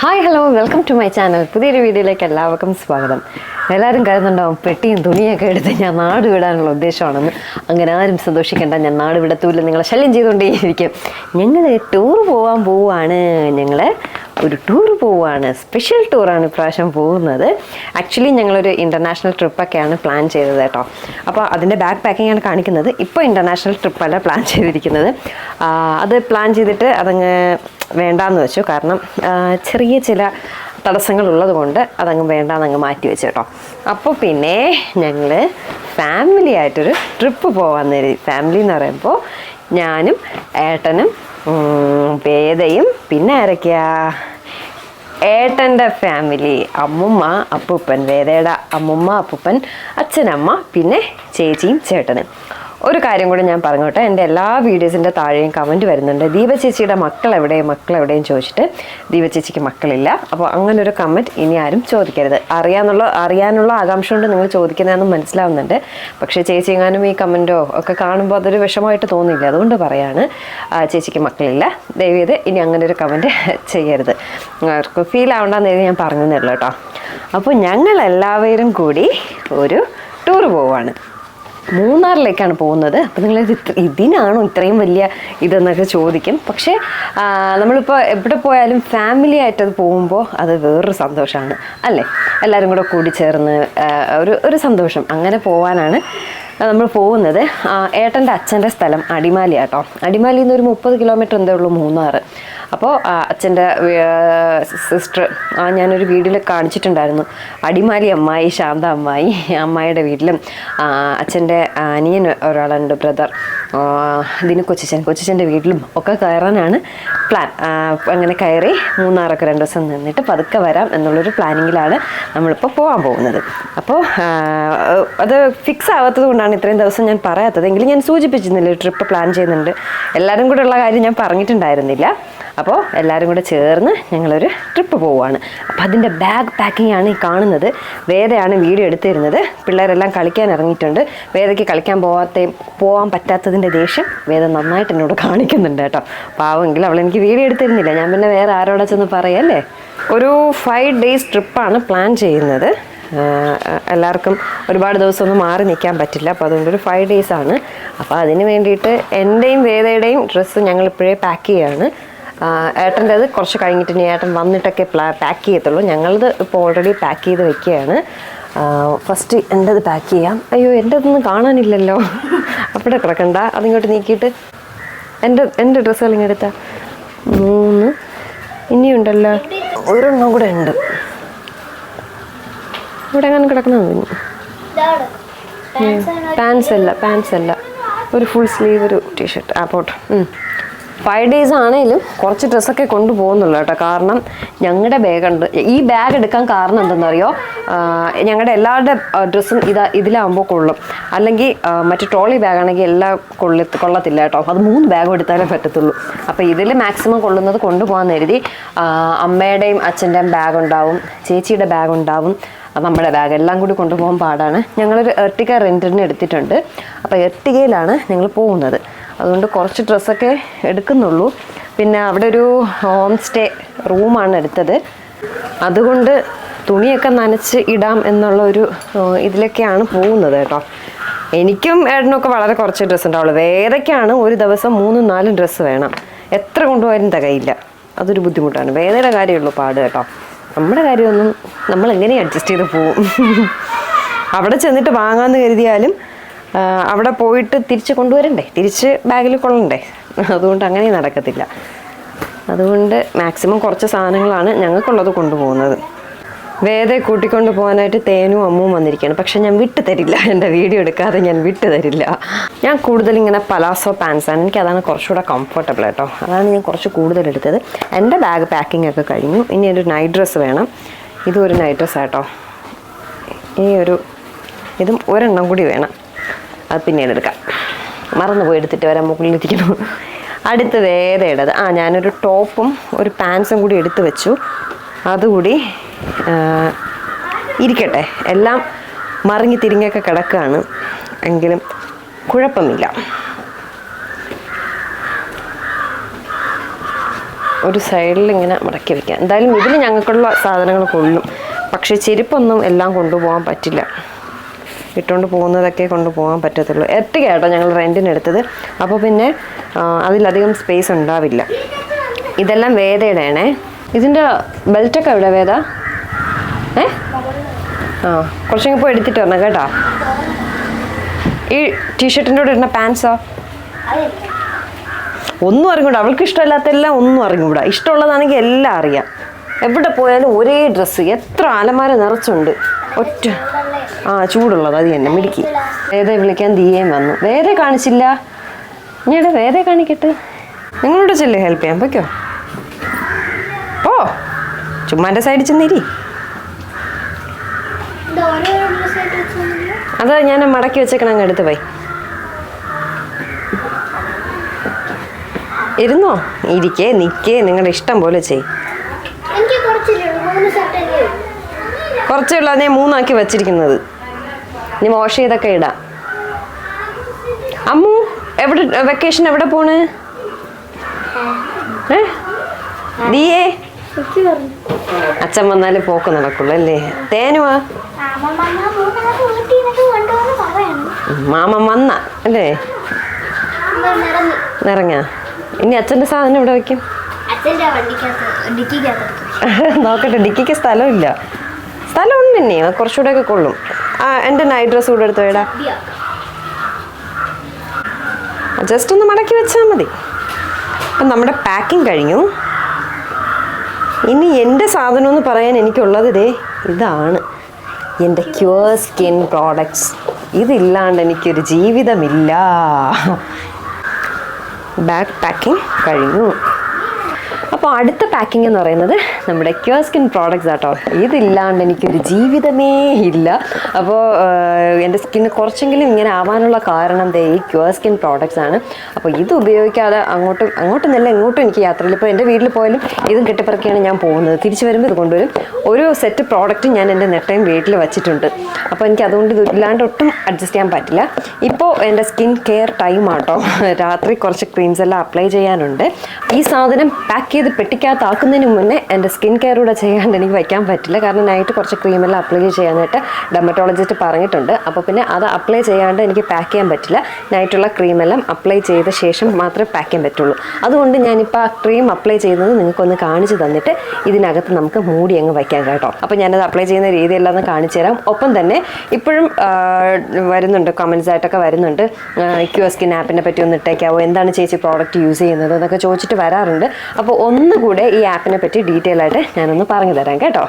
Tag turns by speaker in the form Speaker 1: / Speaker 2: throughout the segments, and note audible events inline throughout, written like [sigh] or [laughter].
Speaker 1: Hi hello welcome to my channel പുതിയൊരു വീഡിയോയിലേക്ക് എല്ലാവർക്കും സ്വാഗതം. എല്ലാവരും കരുതുന്നുണ്ടാവും പെട്ടിയും തുണിയൊക്കെ എടുത്ത് ഞാൻ നാട് വിടാനുള്ള ഉദ്ദേശമാണെന്ന്. അങ്ങനെ ആരും സന്തോഷിക്കേണ്ട. ഞാൻ നാട് വിടത്തൂല്ല. നിങ്ങളെ ശല്യം ചെയ്തുകൊണ്ടേയിരിക്കും. ഞങ്ങൾ ടൂർ പോകാൻ പോവുകയാണ് ഞങ്ങൾ ഒരു ടൂർ പോവുകയാണ് സ്പെഷ്യൽ ടൂറാണ് ഇപ്രാവശ്യം പോകുന്നത്. ആക്ച്വലി ഞങ്ങളൊരു ഇന്റർനാഷണൽ ട്രിപ്പൊക്കെയാണ് പ്ലാൻ ചെയ്തത് കേട്ടോ. അപ്പോൾ അതിന്റെ ബാക്ക് പാക്കിംഗ് ആണ് കാണിക്കുന്നത്. ഇപ്പോൾ ഇന്റർനാഷണൽ ട്രിപ്പല്ല പ്ലാൻ ചെയ്തിരിക്കുന്നത്. അത് പ്ലാൻ ചെയ്തിട്ട് അതങ്ങ് വേണ്ടാന്ന് വെച്ചു. കാരണം ചെറിയ ചില തടസ്സങ്ങൾ ഉള്ളത് കൊണ്ട് അതങ്ങ് വേണ്ടാന്ന് അങ്ങ് മാറ്റി വെച്ചു കേട്ടോ. അപ്പോൾ പിന്നെ ഞങ്ങൾ ഫാമിലി ആയിട്ടൊരു ട്രിപ്പ് പോകാൻ നേരി ഫാമിലി എന്ന് പറയുമ്പോൾ ഞാനും ഏട്ടനും വേദയും പിന്നെ ആരൊക്കെയാ? ഏട്ടന്റെ ഫാമിലി അമ്മുമ്മ അപ്പൂപ്പൻ വേദയുടെ അമ്മുമ്മ അപ്പൂപ്പൻ അച്ഛനമ്മ പിന്നെ ചേച്ചിയും ചേട്ടനും. ഒരു കാര്യം കൂടി ഞാൻ പറഞ്ഞോട്ടെ. എന്റെ എല്ലാ വീഡിയോസിന്റെ താഴെയും കമന്റ് വരുന്നുണ്ട്. ദീപ ചേച്ചിയുടെ മക്കൾ എവിടെ? മക്കൾ എവിടെയും ചോദിച്ചിട്ട് ദീപ ചേച്ചിക്ക് മക്കളില്ല. അപ്പോൾ അങ്ങനെ ഒരു കമന്റ് ഇനി ആരും ചോദിക്കരുത്. അറിയാനുള്ള അറിയാനുള്ള ആകാംക്ഷ കൊണ്ട് നിങ്ങൾ ചോദിക്കുന്നതെന്ന് മനസ്സിലാവുന്നുണ്ട്. പക്ഷേ ചേച്ചി എങ്ങാനും ഈ കമന്റോ ഒക്കെ കാണുമ്പോൾ അതൊരു വിഷമമായിട്ട് തോന്നില്ല അതുകൊണ്ട് പറയാണ് ചേച്ചിക്ക് മക്കളില്ല. ദയവേത് ഇനി അങ്ങനെ ഒരു കമന്റ് ചെയ്യരുത്. അവർക്ക് ഫീൽ ആവണ്ടെന്ന് എഴുതി ഞാൻ പറഞ്ഞു ഉള്ളൂ കേട്ടോ. അപ്പോൾ ഞങ്ങളെല്ലാവരും കൂടി ഒരു ടൂർ പോവാണ്. മൂന്നാറിലേക്കാണ് പോകുന്നത്. അപ്പം നിങ്ങൾ ഇത് ഇതിനാണോ ഇത്രയും വലിയ ഇതെന്നൊക്കെ ചോദിക്കും. പക്ഷേ നമ്മളിപ്പോൾ എവിടെ പോയാലും ഫാമിലി ആയിട്ടത് പോകുമ്പോൾ അത് വേറൊരു സന്തോഷമാണ് അല്ലേ? എല്ലാവരും കൂടെ കൂടി ചേർന്ന് ഒരു ഒരു സന്തോഷം. അങ്ങനെ പോകാനാണ് നമ്മൾ പോകുന്നത് ഏട്ടന്റെ അച്ഛന്റെ സ്ഥലം അടിമാലി ആട്ടോ അടിമാലിയിൽ നിന്ന് ഒരു മുപ്പത് കിലോമീറ്റർ എന്തേ ഉള്ളൂ? മൂന്നാർ അപ്പോൾ അച്ഛന്റെ സിസ്റ്റർ ഞാനൊരു വീഡിയോയിൽ കാണിച്ചിട്ടുണ്ടായിരുന്നു. അടിമാലി അമ്മായി ശാന്ത അമ്മായി അമ്മായിയുടെ വീട്ടിലും അച്ഛന്റെ അനിയൻ ഒരാളുണ്ട് ബ്രദർ. ദിനു കൊച്ചിച്ചൻ കൊച്ചിച്ചന്റെ വീട്ടിലും ഒക്കെ കയറാനാണ് പ്ലാൻ അങ്ങനെ കയറി മൂന്നാറൊക്കെ രണ്ട് ദിവസം നിന്നിട്ട് പതുക്കെ വരാം എന്നുള്ളൊരു പ്ലാനിങ്ങിലാണ് നമ്മളിപ്പോൾ പോകാൻ പോകുന്നത്. അപ്പോൾ അത് ഫിക്സ് ആവാത്തത് കൊണ്ടാണ് ഇത്രയും ദിവസം ഞാൻ പറയാത്തത്. എങ്കിലും ഞാൻ സൂചിപ്പിച്ചിരുന്നില്ല ട്രിപ്പ് പ്ലാൻ ചെയ്യുന്നുണ്ട്. എല്ലാവരും കൂടെ ഉള്ള കാര്യം ഞാൻ പറഞ്ഞിട്ടുണ്ടായിരുന്നില്ല. അപ്പോൾ എല്ലാവരും കൂടെ ചേർന്ന് ഞങ്ങളൊരു ട്രിപ്പ് പോവുകയാണ് അപ്പോൾ അതിന്റെ ബാഗ് പാക്കിംഗ് ആണ് ഈ കാണുന്നത്. വേദയാണ് വീഡിയോ എടുത്തിരുന്നത്. പിള്ളേരെല്ലാം കളിക്കാൻ ഇറങ്ങിയിട്ടുണ്ട്. വേദയ്ക്ക് കളിക്കാൻ പോവാത്ത പോകാൻ പറ്റാത്തതിന്റെ ദേഷ്യം വേദ നന്നായിട്ട് എന്നോട് കാണിക്കുന്നുണ്ട് കേട്ടോ. പാവമെങ്കിൽ അവൾ എനിക്ക് വീഡിയോ എടുത്തിരുന്നില്ല. ഞാൻ പിന്നെ വേറെ ആരോടെ ചെന്ന് പറയല്ലേ ഒരു ഫൈവ് ഡേയ്സ് ട്രിപ്പാണ് പ്ലാൻ ചെയ്യുന്നത്. എല്ലാവർക്കും ഒരുപാട് ദിവസമൊന്നും മാറി നിൽക്കാൻ പറ്റില്ല. അപ്പോൾ അതുകൊണ്ട് ഒരു ഫൈവ് ഡേയ്സ് ആണ്. അപ്പോൾ അതിന് വേണ്ടിയിട്ട് എന്റെയും വേദയുടെയും ഡ്രസ്സ് ഞങ്ങളിപ്പോഴേ പാക്ക് ചെയ്യാണ്. ആഹ് ഏട്ടന്റേത് കുറച്ച് കഴിഞ്ഞിട്ട് ഇനി ഏട്ടൻ വന്നിട്ടൊക്കെ പാക്ക് ചെയ്യത്തുള്ളൂ. ഞങ്ങളത് ഇപ്പോൾ ഓൾറെഡി പാക്ക് ചെയ്ത് വെക്കുകയാണ്. ഫസ്റ്റ് എന്റെത് പാക്ക് ചെയ്യാം. അയ്യോ എന്റെതൊന്നും കാണാനില്ലല്ലോ. അവിടെ കിടക്കണ്ട. അതിങ്ങോട്ട് നീക്കിയിട്ട് എന്റെ എന്റെ ഡ്രസ്സുകൾ ഇങ്ങെടുത്ത മൂന്ന്. ഇനിയുണ്ടല്ലോ. ഒരെണ്ണം കൂടെ ഉണ്ട്. ഇവിടെ എങ്ങനെ
Speaker 2: പാൻസ്
Speaker 1: പാൻസ് അല്ല പാൻസ് അല്ല. ഒരു ഫുൾ സ്ലീവ് ഒരു ടീഷർട്ട് ആ പോട്ടെ. ഫൈവ് ഡേയ്സ് ആണെങ്കിലും കുറച്ച് ഡ്രസ്സൊക്കെ കൊണ്ടുപോകുന്നുള്ളൂ കേട്ടോ. കാരണം ഞങ്ങളുടെ ബാഗ് ഉണ്ട്. ഈ ബാഗ് എടുക്കാൻ കാരണം എന്തെന്നറിയോ? ഞങ്ങളുടെ എല്ലാവരുടെ ഡ്രസ്സും ഇതാ ഇതിലാകുമ്പോൾ കൊള്ളും. അല്ലെങ്കിൽ മറ്റു ട്രോളി ബാഗ് ആണെങ്കിൽ എല്ലാം കൊള്ളി കൊള്ളത്തില്ല കേട്ടോ. അത് മൂന്ന് ബാഗ് എടുത്താലേ പറ്റത്തുള്ളൂ. അപ്പോൾ ഇതിൽ മാക്സിമം കൊള്ളുന്നത് കൊണ്ടുപോകാൻ കരുതി അമ്മയുടെയും അച്ഛന്റെയും ബാഗ് ഉണ്ടാവും ചേച്ചിയുടെ ബാഗ് ഉണ്ടാവും നമ്മുടെ ബാഗ് എല്ലാം കൂടി കൊണ്ടുപോകാൻ പാടാണ്. ഞങ്ങളൊരു എർട്ടിക റെന്റിന് എടുത്തിട്ടുണ്ട്. അപ്പോൾ എർട്ടികയിലാണ് ഞങ്ങൾ പോകുന്നത്. അതുകൊണ്ട് കുറച്ച് ഡ്രസ്സൊക്കെ എടുക്കുന്നുള്ളൂ. പിന്നെ അവിടെ ഒരു ഹോം സ്റ്റേ റൂമാണ് എടുത്തത്. അതുകൊണ്ട് തുണിയൊക്കെ നനച്ച് ഇടാം എന്നുള്ള ഒരു ഇതിലൊക്കെയാണ് പോകുന്നത് കേട്ടോ. എനിക്കും ഏട്ടനൊക്കെ വളരെ കുറച്ച് ഡ്രസ്സ് ഉണ്ടാവുള്ളൂ. വേദയ്ക്കാണ് ഒരു ദിവസം മൂന്നും നാലും ഡ്രസ്സ് വേണം. എത്ര കൊണ്ടുപോയാലും തികയില്ല. അതൊരു ബുദ്ധിമുട്ടാണ്. വേദയുടെ കാര്യമുള്ളൂ പാട് കേട്ടോ. നമ്മുടെ കാര്യമൊന്നും നമ്മൾ എങ്ങനെ അഡ്ജസ്റ്റ് ചെയ്ത് പോവും. അവിടെ ചെന്നിട്ട് വാങ്ങാമെന്ന് കരുതിയാലും അവിടെ പോയിട്ട് തിരിച്ച് കൊണ്ടുവരണ്ടേ? തിരിച്ച് ബാഗിൽ കൊള്ളണ്ടേ? അതുകൊണ്ട് അങ്ങനെ നടക്കത്തില്ല. അതുകൊണ്ട് മാക്സിമം കുറച്ച് സാധനങ്ങളാണ് ഞങ്ങൾക്കുള്ളത് കൊണ്ടുപോകുന്നത്. വേദയെ കൂട്ടിക്കൊണ്ട് പോകാനായിട്ട് തേനും അമ്മും വന്നിരിക്കുകയാണ്. പക്ഷെ ഞാൻ വിട്ടു തരില്ല. എന്റെ വീഡിയോ എടുക്കാതെ ഞാൻ വിട്ടു തരില്ല. ഞാൻ കൂടുതലിങ്ങനെ പലാസോ പാൻസാണ് എനിക്ക് അതാണ് കുറച്ചുകൂടെ കംഫർട്ടബിൾ കേട്ടോ. അതാണ് ഞാൻ കുറച്ച് കൂടുതൽ എടുത്തത്. എന്റെ ബാഗ് പാക്കിംഗ് ഒക്കെ കഴിഞ്ഞു. ഇനി ഒരു നൈറ്റ് ഡ്രസ്സ് വേണം. ഇതും ഒരു നൈറ്റ് ഡ്രസ്സ് കേട്ടോ. ഈ ഒരു ഇതും ഒരെണ്ണം കൂടി വേണം. അത് പിന്നീട് എടുക്കാം. മറന്നുപോയി എടുത്തിട്ട് വരാൻ മുകളിലിരിക്കണം അടുത്ത് വേദയുടേത്. ആ ഞാനൊരു ടോപ്പും ഒരു പാൻസും കൂടി എടുത്തു വെച്ചു. അതുകൂടി ഇരിക്കട്ടെ. എല്ലാം മറിഞ്ഞ് തിരിഞ്ഞൊക്കെ കിടക്കുകയാണ്. എങ്കിലും കുഴപ്പമില്ല. ഒരു സൈഡിൽ ഇങ്ങനെ മടക്കി വെക്കാം. എന്തായാലും ഇതിൽ ഞങ്ങൾക്കുള്ള സാധനങ്ങൾ കൊള്ളും. പക്ഷേ ചെരുപ്പൊന്നും എല്ലാം കൊണ്ടുപോകാൻ പറ്റില്ല. ഇട്ടുകൊണ്ട് പോകുന്നതൊക്കെ കൊണ്ട് പോകാൻ പറ്റത്തുള്ളൂ. എട്ട് കേട്ടോ ഞങ്ങൾ റെന്റിന് എടുത്തത്. അപ്പോൾ പിന്നെ അതിലധികം സ്പേസ് ഉണ്ടാവില്ല. ഇതെല്ലാം വേദയുടെയാണേ. ഇതിന്റെ ബെൽറ്റൊക്കെ എവിടെ വേദ? ഏ? ആ കുറച്ചെങ്കിൽ പോയി എടുത്തിട്ട് വരണം കേട്ടോ. ഈ ടീഷർട്ടിന്റെ കൂടെ ഇടുന്ന പാൻസോ ഒന്നും അറിഞ്ഞൂടാ. അവൾക്ക് ഇഷ്ടമില്ലാത്തെല്ലാം ഒന്നും അറിഞ്ഞൂടാ. ഇഷ്ടമുള്ളതാണെങ്കിൽ എല്ലാം അറിയാം. എവിടെ പോയാലും ഒരേ ഡ്രസ്സ് എത്ര അലമാര നിറച്ചുണ്ട്. ഒറ്റ. ആ ചൂടുള്ളത് അത് തന്നെ മിടുക്കി. വേദ വിളിക്കാൻ തീയേം വന്നു. വേറെ കാണിച്ചില്ല. ഞാടെ വേറെ കാണിക്കട്ടെ? നിങ്ങളോട് ചെല്ലേ ഹെൽപ്പ് ചെയ്യാൻ പറ്റോ ഓ ചുമ്മാന്റെ സൈഡിൽ ചെന്നിരി. അത് ഞാൻ മടക്കി വെച്ചേക്കണം അങ്ങ് എടുത്ത് പോയി. ഇരുന്നോ? ഇരിക്കേ നിൽക്കേ നിങ്ങളുടെ ഇഷ്ടം പോലെ ചെയ്
Speaker 2: എനിക്ക് കുറച്ചില്ലേ ഉള്ളൂ. മൂന്ന് ഷർട്ട് അല്ലേ ഉള്ളൂ.
Speaker 1: കുറച്ചേ ഉള്ളൂ അതിനെ മൂന്നാക്കി വെച്ചിരിക്കുന്നത്. ഇനി വാഷ് ചെയ്തൊക്കെ ഇടാം. അമ്മു എവിടെ വെക്കേഷൻ എവിടെ പോണ്? ഏ? ദിയേ? അച്ഛൻ വന്നാലേ പോക്ക് നടക്കുള്ളൂ അല്ലേ? തേനുവാ മാമ വന്ന അല്ലേ? നിറങ്ങ. ഇനി അച്ഛന്റെ സാധനം ഇവിടെ വെക്കും [laughs] നോക്കട്ടെ ഡിക്കിക്ക് സ്ഥലമില്ല. സ്ഥലമുണ്ട് ഉണ്ട് തന്നെ കുറച്ചുകൂടെ ഒക്കെ കൊള്ളും. എന്റെ നൈറ്റ് ഡ്രസ്സ് കൂടെ എടുത്തു വേടാ. ജസ്റ്റ് ഒന്ന് മടക്കി വെച്ചാൽ മതി. അപ്പം നമ്മുടെ പാക്കിംഗ് കഴിഞ്ഞു. ഇനി എന്റെ സാധനം എന്ന് പറയാൻ എനിക്കുള്ളത് ഇതേ ഇതാണ്. എന്റെ ക്യൂർ സ്കിൻ പ്രോഡക്ട്സ് ഇതില്ലാണ്ട് എനിക്കൊരു ജീവിതമില്ല. ബാഗ് പാക്കിംഗ് കഴിഞ്ഞു. അപ്പോൾ അടുത്ത പാക്കിംഗ് എന്ന് പറയുന്നത് നമ്മുടെ ക്യൂർ സ്കിൻ പ്രോഡക്റ്റ്സ് ആട്ടോ. ഇതില്ലാണ്ട് എനിക്കൊരു ജീവിതമേ ഇല്ല. അപ്പോൾ എന്റെ സ്കിന്ന് കുറച്ചെങ്കിലും ഇങ്ങനെ ആവാനുള്ള കാരണം ദേ ഈ ക്യൂർ സ്കിൻ പ്രോഡക്റ്റ്സ് ആണ്. അപ്പോൾ ഇത് ഉപയോഗിക്കാതെ അങ്ങോട്ടും അങ്ങോട്ടും നല്ല എങ്ങോട്ടും എനിക്ക് യാത്രയിൽ ഇപ്പോൾ എന്റെ വീട്ടിൽ പോയാലും ഇതും കെട്ടിപ്പറക്കിയാണ് ഞാൻ പോകുന്നത്. തിരിച്ചു വരുമ്പോൾ ഇത് കൊണ്ടുവരും. ഒരു സെറ്റ് പ്രോഡക്റ്റ് ഞാൻ എന്റെ നെട്ടയും വീട്ടിൽ വെച്ചിട്ടുണ്ട്. അപ്പോൾ എനിക്ക് അതുകൊണ്ട് ഇത് ഇല്ലാണ്ട് ഒട്ടും അഡ്ജസ്റ്റ് ചെയ്യാൻ പറ്റില്ല. ഇപ്പോൾ എന്റെ സ്കിൻ കെയർ ടൈം ആട്ടോ. രാത്രി കുറച്ച് ക്രീംസ് എല്ലാം അപ്ലൈ ചെയ്യാനുണ്ട്. ഈ സാധനം പാക്ക് ചെയ്ത് പെട്ടിക്കകത്താക്കുന്നതിന് മുന്നേ എന്റെ സ്കിൻ കെയർ കൂടെ ചെയ്യാണ്ട് എനിക്ക് വയ്ക്കാൻ പറ്റില്ല. കാരണം നൈറ്റ് കുറച്ച് ക്രീമെല്ലാം അപ്ലൈ ചെയ്യാനായിട്ട് ഡെർമറ്റോളജിസ്റ്റ് പറഞ്ഞിട്ടുണ്ട്. അപ്പോൾ പിന്നെ അത് അപ്ലൈ ചെയ്യാണ്ട് എനിക്ക് പാക്ക് ചെയ്യാൻ പറ്റില്ല. നൈറ്റുള്ള ക്രീമെല്ലാം അപ്ലൈ ചെയ്ത ശേഷം മാത്രമേ പാക്ക് ചെയ്യാൻ പറ്റുള്ളൂ. അതുകൊണ്ട് ഞാനിപ്പോൾ ആ ക്രീം അപ്ലൈ ചെയ്യുന്നത് നിങ്ങൾക്കൊന്ന് കാണിച്ചു തന്നിട്ട് ഇതിനകത്ത് നമുക്ക് മൂടി അങ്ങ് വയ്ക്കാം കേട്ടോ. അപ്പോൾ ഞാനത് അപ്ലൈ ചെയ്യുന്ന രീതിയെല്ലാം ഒന്ന് കാണിച്ചു തരാം. ഒപ്പം തന്നെ ഇപ്പോഴും വരുന്നുണ്ട് കമൻസ് ആയിട്ടൊക്കെ വരുന്നുണ്ട്. ക്യു സ്കിൻ ആപ്പിനെ പറ്റി ഒന്ന് ഇട്ടേക്കാവോ? എന്താണ് ചേച്ചി പ്രോഡക്റ്റ് യൂസ് ചെയ്യുന്നത് എന്നൊക്കെ ചോദിച്ചിട്ട് വരാറുണ്ട്. അപ്പോൾ ഒന്നുകൂടെ ഈ ആപ്പിനെ പറ്റി ഡീറ്റെയിൽ ആയിട്ട് ഞാനൊന്ന് പറഞ്ഞു തരാം കേട്ടോ.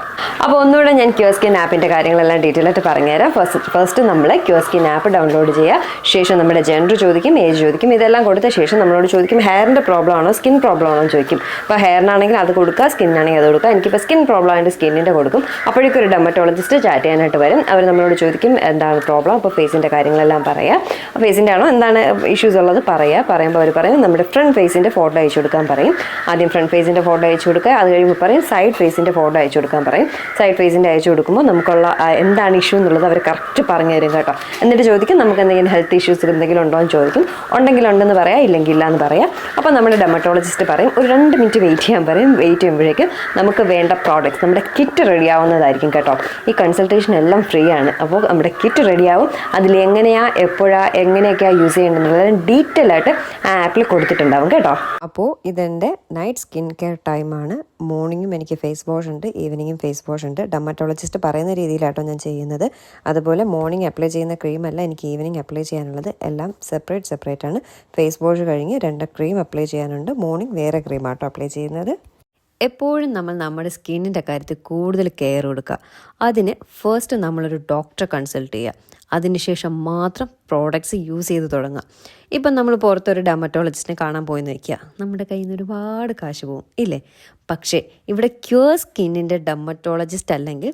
Speaker 1: അപ്പോൾ ഒന്നുകൂടെ ഞാൻ ക്യോസ്കിൻ ആപ്പിന്റെ കാര്യങ്ങളെല്ലാം ഡീറ്റെയിൽ ആയിട്ട് പറഞ്ഞുതരാം. ഫസ്റ്റ് ഫസ്റ്റ് നമ്മൾ ക്യോസ്കിൻ ആപ്പ് ഡൗൺലോഡ് ചെയ്യുക ശേഷം നമ്മുടെ ജെൻഡർ ചോദിക്കും ഏജ് ചോദിക്കും ഇതെല്ലാം കൊടുത്ത ശേഷം നമ്മളോട് ചോദിക്കും ഹെയറിന്റെ പ്രോബ്ലം ആണോ സ്കിൻ പ്രോബ്ലം ആണോ ചോദിക്കും. അപ്പോൾ ഹെയറിനാണെങ്കിൽ അത് കൊടുക്കുക സ്കിന്നാണെങ്കിൽ അത് കൊടുക്കുക. എനിക്കിപ്പോൾ സ്കിൻ പ്രോബ്ലം ആയിട്ട് സ്കിന്നിന്റെ കൊടുക്കും. അപ്പോഴേക്കും ഒരു ഡെമറ്റോളജിസ്റ്റ് ചാറ്റ് ചെയ്യാനായിട്ട് വരും. അവർ നമ്മളോട് ചോദിക്കും എന്താണ് പ്രോബ്ലം അപ്പോൾ ഫേസിന്റെ കാര്യങ്ങളെല്ലാം പറയുക ഫേസിന്റെ ആണോ എന്താണ് ഇഷ്യൂസ് ഉള്ളത് പറയുക പറയുമ്പോൾ അവർ പറയും നമ്മുടെ ഫ്രണ്ട് ഫേസിന്റെ ഫോട്ടോ അയച്ചു കൊടുക്കാൻ പറയും. ആദ്യം ഫ്രണ്ട് ഫേസിന്റെ ഫോട്ടോ അയച്ചു കൊടുക്കുക. അത് കഴിയുമ്പോൾ പറയും സൈഡ് ഫേസിന്റെ ഫോട്ടോ അയച്ചു കൊടുക്കാൻ പറയും. സൈഡ് ഫേസിന്റെ അയച്ചു കൊടുക്കുമ്പോൾ നമുക്കുള്ള എന്താണ് ഇഷ്യൂ എന്നുള്ളത് അവർ കറക്റ്റ് പറഞ്ഞു തരും കേട്ടോ. എന്നിട്ട് ചോദിക്കും നമുക്ക് എന്തെങ്കിലും ഹെൽത്ത് ഇഷ്യൂസ് എന്തെങ്കിലും ഉണ്ടോ? എന്ന് ചോദിക്കും. ഉണ്ടെങ്കിൽ ഉണ്ടെന്ന് പറയാം ഇല്ലെങ്കിൽ ഇല്ല എന്ന് പറയാം. അപ്പോൾ നമ്മുടെ ഡെമറ്റോളജിസ്റ്റ് പറയും ഒരു രണ്ട് മിനിറ്റ് വെയിറ്റ് ചെയ്യാൻ പറയും. വെയിറ്റ് ചെയ്യുമ്പോഴേക്കും നമുക്ക് വേണ്ട പ്രോഡക്റ്റ്സ് നമ്മുടെ കിറ്റ് റെഡി ആവുന്നതായിരിക്കും കേട്ടോ. ഈ കൺസൾട്ടേഷൻ എല്ലാം ഫ്രീ ആണ്. അപ്പോൾ നമ്മുടെ കിറ്റ് റെഡിയാവും അതിൽ എങ്ങനെയാ എപ്പോഴാ എങ്ങനെയൊക്കെയാണ് യൂസ് ചെയ്യേണ്ടതെന്നുള്ളത് ഡീറ്റെയിൽ ആയിട്ട് ആ ആപ്പിൽ കൊടുത്തിട്ടുണ്ടാവും കേട്ടോ. അപ്പോൾ ഇതെന്റെ നൈറ്റ് സ്കിൻ കെയർ ടൈമാണ്. മോർണിംഗും എനിക്ക് ഫേസ് വാഷ് ഉണ്ട് ഈവനിങ്ങും ഫേസ് വാഷ് ഉണ്ട്. ഡെമറ്റോളജിസ്റ്റ് പറയുന്ന രീതിയിലാട്ടോ ഞാൻ ചെയ്യുന്നത്. അതുപോലെ മോർണിംഗ് അപ്ലൈ ചെയ്യുന്ന ക്രീമല്ല എനിക്ക് ഈവനിങ് അപ്ലൈ ചെയ്യാനുള്ളത്. എല്ലാം സെപ്പറേറ്റ് സെപ്പറേറ്റ് ആണ്. ഫേസ് വാഷ് കഴിഞ്ഞ് രണ്ട് ക്രീം അപ്ലൈ ചെയ്യാനുണ്ട്. മോർണിംഗ് വേറെ ക്രീമാട്ടോ അപ്ലൈ ചെയ്യുന്നത്. എപ്പോഴും നമ്മൾ നമ്മുടെ സ്കിന്നിന്റെ കാര്യത്തിൽ കൂടുതൽ കെയർ കൊടുക്കുക. അതിന് ഫസ്റ്റ് നമ്മളൊരു ഡോക്ടറെ കൺസൾട്ട് ചെയ്യുക. അതിനുശേഷം മാത്രം പ്രോഡക്ട്സ് യൂസ് ചെയ്ത് തുടങ്ങുക. ഇപ്പം നമ്മൾ പുറത്തൊരു ഡെമറ്റോളജിസ്റ്റിനെ കാണാൻ പോയി വയ്ക്കുക. നമ്മുടെ കയ്യിൽ നിന്ന് ഒരുപാട് കാശ് പോകും ഇല്ലേ? പക്ഷേ ഇവിടെ ക്യൂർ സ്കിന്നിന്റെ ഡെമറ്റോളജിസ്റ്റ് അല്ലെങ്കിൽ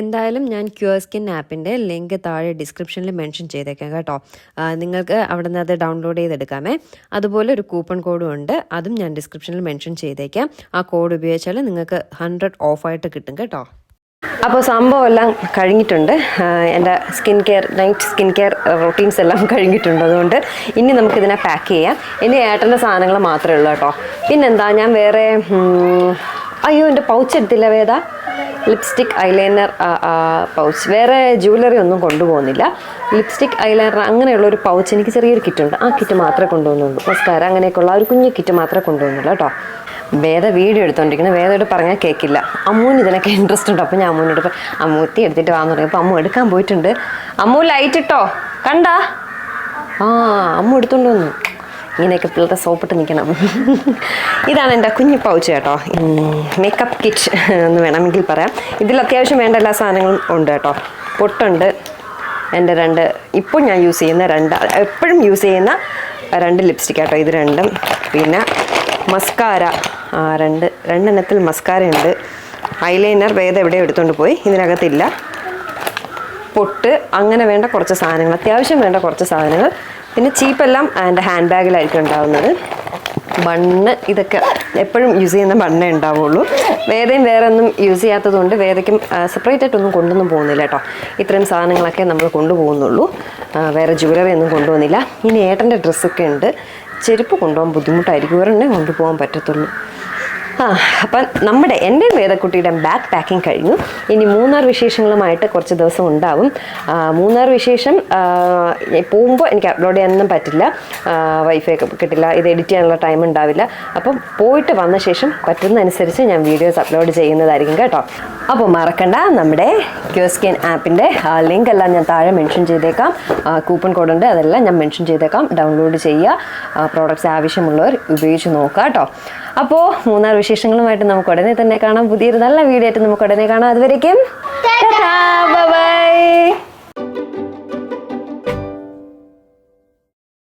Speaker 1: എന്തായാലും ഞാൻ ക്യൂർ സ്കിൻ ആപ്പിന്റെ ലിങ്ക് താഴെ ഡിസ്ക്രിപ്ഷനിൽ മെൻഷൻ ചെയ്തേക്കാം കേട്ടോ. നിങ്ങൾക്ക് അവിടെ നിന്ന് അത് ഡൗൺലോഡ് ചെയ്തെടുക്കാമേ. അതുപോലെ ഒരു കൂപ്പൺ കോഡും ഉണ്ട്. അതും ഞാൻ ഡിസ്ക്രിപ്ഷനിൽ മെൻഷൻ ചെയ്തേക്കാം. ആ കോഡ് ഉപയോഗിച്ചാൽ നിങ്ങൾക്ക് ഹൺഡ്രഡ് ഓഫായിട്ട് കിട്ടും കേട്ടോ. അപ്പോൾ സംഭവം എല്ലാം കഴിഞ്ഞിട്ടുണ്ട്. എന്റെ skin care night skin care routines എല്ലാം കഴിഞ്ഞിട്ടുണ്ട് അതുകൊണ്ട് ഇനി നമുക്കിതിനെ പാക്ക് ചെയ്യാം. ഇനി ഏട്ടന്റെ സാധനങ്ങൾ മാത്രമേ ഉള്ളൂ കേട്ടോ. പിന്നെന്താ ഞാൻ വേറെ അയ്യോ എന്റെ പൗച്ച് എടുത്തില്ല വേദ. Lipstick eyeliner pouch. വേറെ ജുവലറി ഒന്നും കൊണ്ടുപോകുന്നില്ല. ലിപ്സ്റ്റിക് ഐലൈനർ അങ്ങനെയുള്ള ഒരു പൗച്ച് എനിക്ക് ചെറിയൊരു കിറ്റുണ്ട്. ആ കിറ്റ് മാത്രമേ കൊണ്ടുപോകുന്നുള്ളൂ. മസ്കാര അങ്ങനെയൊക്കെയുള്ള ഒരു കുഞ്ഞു കിറ്റ് മാത്രമേ കൊണ്ടുപോകുന്നുള്ളൂ കേട്ടോ. വേദ വീഡിയോ എടുത്തോണ്ടിരിക്കുന്നത് വേദയോട് പറഞ്ഞാൽ കേൾക്കില്ല അമ്മൂന് ഇതിനൊക്കെ ഇൻട്രസ്റ്റ് ഉണ്ട്. അപ്പോൾ ഞാൻ അമ്മൂനോട് അമ്മൂത്തി എടുത്തിട്ട് വാന്ന് തുടങ്ങി അപ്പോൾ അമ്മു എടുക്കാൻ പോയിട്ടുണ്ട്. അമ്മു ലൈറ്റ് ഇട്ടോ? കണ്ടാ? ആ അമ്മു എടുത്തോണ്ട് വന്നു. ഇങ്ങനെയൊക്കെ പിള്ളേരുടെ സോപ്പിട്ട് നിൽക്കണം. ഇതാണ് എന്റെ കുഞ്ഞു പൗച്ച് കേട്ടോ. മേക്കപ്പ് കിറ്റ് എന്ന് വേണമെങ്കിൽ പറയാം. ഇതിൽ അത്യാവശ്യം വേണ്ട എല്ലാ സാധനങ്ങളും ഉണ്ട് കേട്ടോ. പൊട്ടുണ്ട് എന്റെ രണ്ട് ഇപ്പോൾ ഞാൻ യൂസ് ചെയ്യുന്ന രണ്ട് എപ്പോഴും യൂസ് ചെയ്യുന്ന രണ്ട് ലിപ്സ്റ്റിക് കേട്ടോ ഇത് രണ്ടും. പിന്നെ മസ്കാര രണ്ട് രണ്ടെണ്ണത്തിൽ മസ്കാര ഉണ്ട്. ഐലൈനർ വേദം എവിടെ എടുത്തുകൊണ്ട് പോയി. ഇതിനകത്തില്ല. പൊട്ട് അങ്ങനെ വേണ്ട കുറച്ച് സാധനങ്ങൾ അത്യാവശ്യം വേണ്ട കുറച്ച് സാധനങ്ങൾ പിന്നെ ചീപ്പെല്ലാം എന്റെ ഹാൻഡ് ബാഗിലായിരിക്കും ഉണ്ടാവുന്നത്. ബണ്ണ് ഇതൊക്കെ എപ്പോഴും യൂസ് ചെയ്യുന്ന ബണ്ണേ ഉണ്ടാവുള്ളൂ. വേറെയും വേറെ ഒന്നും യൂസ് ചെയ്യാത്തതുകൊണ്ട് വേറെക്കും സെപ്പറേറ്റ് ആയിട്ടൊന്നും കൊണ്ടൊന്നും പോകുന്നില്ല കേട്ടോ. ഇത്രയും സാധനങ്ങളൊക്കെ നമ്മൾ കൊണ്ടുപോകുന്നുള്ളൂ. വേറെ ജ്വല്ലറി ഒന്നും കൊണ്ടുപോകുന്നില്ല. ഇനി ഏട്ടന്റെ ഡ്രസ്സൊക്കെ ഉണ്ട്. ചെരുപ്പ് കൊണ്ടുപോകാൻ ബുദ്ധിമുട്ടായിരിക്കും. ഒരെണ്ണേ കൊണ്ടുപോകാൻ പറ്റത്തുള്ളൂ. ആ അപ്പം നമ്മുടെ എന്റെ വേദക്കുട്ടിയുടെ ബാക്ക് പാക്കിംഗ് കഴിഞ്ഞു. ഇനി മൂന്നാർ വിശേഷങ്ങളുമായിട്ട് കുറച്ച് ദിവസം ഉണ്ടാവും. മൂന്നാർ വിശേഷം പോകുമ്പോൾ എനിക്ക് അപ്ലോഡ് ചെയ്യാനൊന്നും പറ്റില്ല. വൈഫൈ കിട്ടില്ല. ഇത് എഡിറ്റ് ചെയ്യാനുള്ള ടൈം ഉണ്ടാവില്ല. അപ്പം പോയിട്ട് വന്ന ശേഷം പറ്റുന്നതനുസരിച്ച് ഞാൻ വീഡിയോസ് അപ്ലോഡ് ചെയ്യുന്നതായിരിക്കും കേട്ടോ. അപ്പോൾ മറക്കണ്ട നമ്മുടെ ക്യൂസ്കിൻ ആപ്പിന്റെ ലിങ്ക് എല്ലാം ഞാൻ താഴെ മെൻഷൻ ചെയ്തേക്കാം. കൂപ്പൺ കോഡ് ഉണ്ട് അതെല്ലാം ഞാൻ മെൻഷൻ ചെയ്തേക്കാം. ഡൗൺലോഡ് ചെയ്യുക. പ്രോഡക്റ്റ്സ് ആവശ്യമുള്ളവർ ഉപയോഗിച്ച് നോക്കുക കേട്ടോ. അപ്പോൾ മൂന്നാർ വിശേഷങ്ങളുമായിട്ട് നമുക്ക് ഉടനെ തന്നെ കാണാം. പുതിയൊരു നല്ല വീഡിയോ ആയിട്ട് നമുക്ക് ഉടനെ കാണാം. അതുവരേക്കും ബൈ.